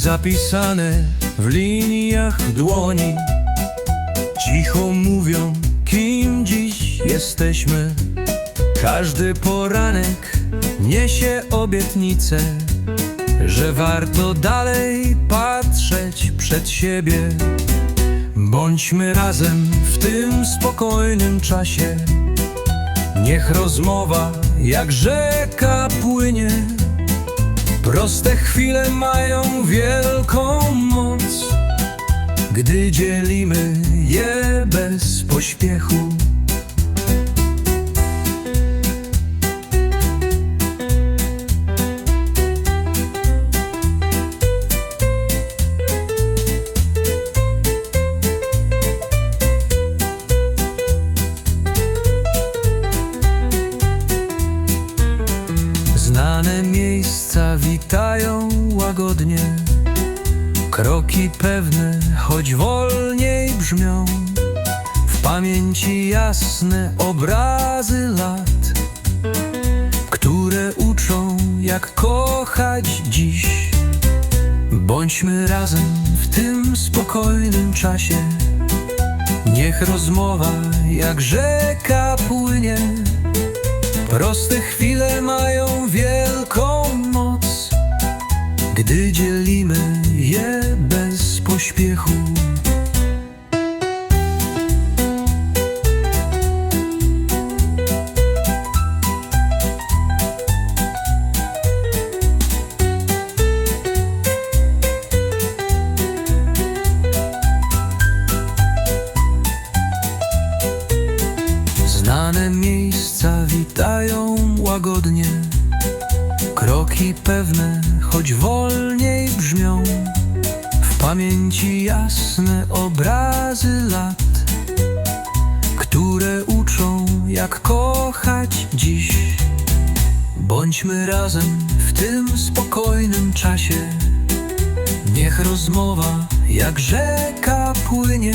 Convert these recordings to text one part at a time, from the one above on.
zapisane w liniach dłoni. Cicho mówią, kim dziś jesteśmy. Każdy poranek niesie obietnicę Że warto dalej patrzeć przed siebie. Bądźmy razem w tym spokojnym czasie. Niech rozmowa jak rzeka płynie Proste chwile mają wielką moc Gdy dzielimy je bez pośpiechu. Znane miejsca witają łagodnie. Kroki pewne, choć wolniej brzmią. W pamięci jasne obrazy lat Które uczą jak kochać dziś. Bądźmy razem w tym spokojnym czasie. Niech rozmowa jak rzeka płynie. Proste chwile mają gdy dzielimy je bez pośpiechu. Znane miejsca witają łagodnie Kroki pewne, choć wolniej brzmią. W pamięci jasne obrazy lat Które uczą jak kochać dziś. Bądźmy razem w tym spokojnym czasie. Niech rozmowa jak rzeka płynie.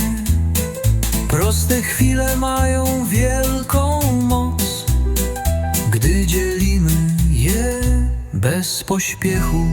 Proste chwile mają wielką moc, gdy dzielimy je bez pośpiechu.